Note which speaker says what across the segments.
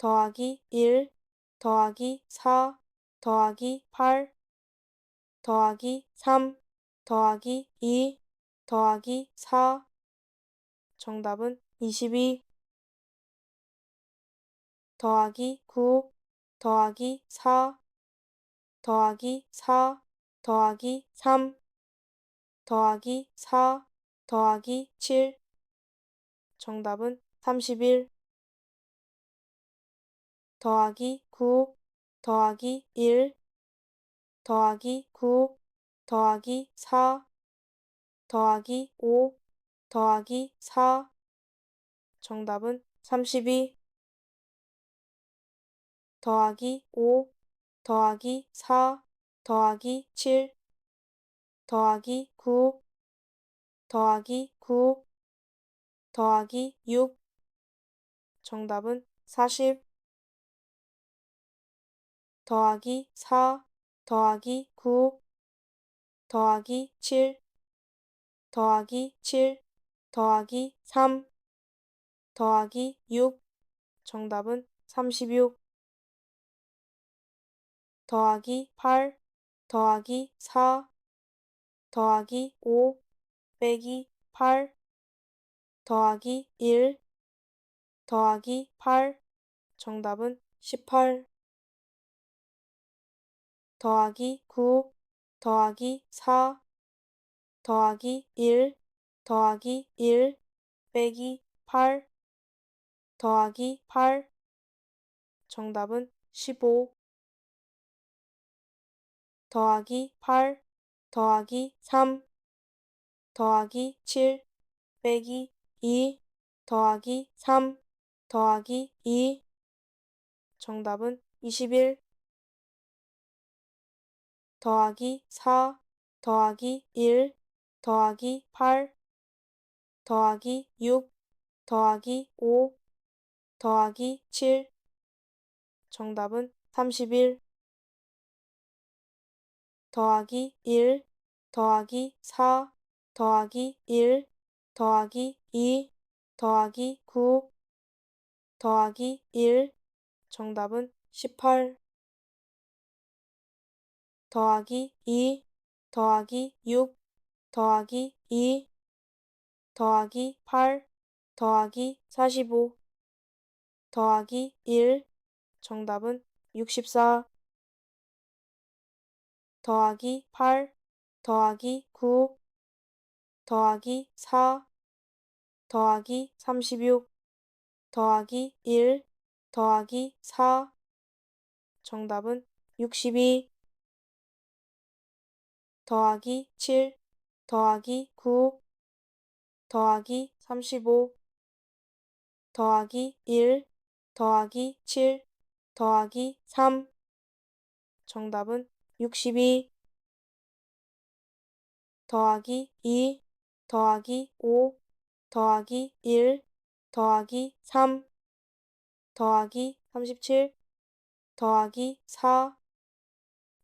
Speaker 1: 더하기 1 더하기 4 더하기 8 더하기 3 더하기 2 더하기 4 정답은 22 더하기 9 더하기 4 더하기 4 더하기 3 더하기 4 더하기 7 정답은 31 더하기 9 더하기 1 더하기 9 더하기 4 더하기 5 더하기 4 정답은 32 더하기 5 더하기 4 더하기 7 더하기 9 더하기 9 더하기 6 정답은 40 더하기 4 더하기 9 더하기 7 더하기 7 더하기 3 더하기 6 정답은 36 더하기 8 더하기 4 더하기 5 빼기 8 더하기 1 더하기 8 정답은 18 더하기 9 더하기 4 더하기 1 더하기 1 빼기 8 더하기 8 정답은 15 더하기 8 더하기 3 더하기 7 빼기 2 더하기 3 더하기 2 정답은 21 더하기 4 더하기 1 더하기 8 더하기 6 더하기 5 더하기 7 정답은 31 더하기 1 더하기 4 더하기 1 더하기 2 더하기 9 더하기 1 정답은 18 더하기 2 더하기 6 더하기 2 더하기 8 더하기 45 더하기 1 정답은 64 더하기 8 더하기 9 더하기 4 더하기 36 더하기 1 더하기 4 정답은 62 더하기 7 더하기 9 더하기 35 더하기 1 더하기 7 더하기 3 정답은 62 더하기 2 더하기 5 더하기 1 더하기 3 더하기 37 더하기 4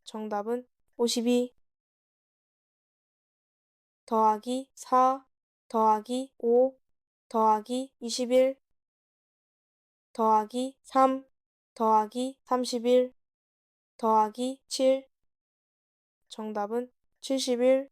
Speaker 1: 정답은 52 더하기 4 더하기 5 더하기 21 더하기 3 더하기 31 더하기 7 정답은 71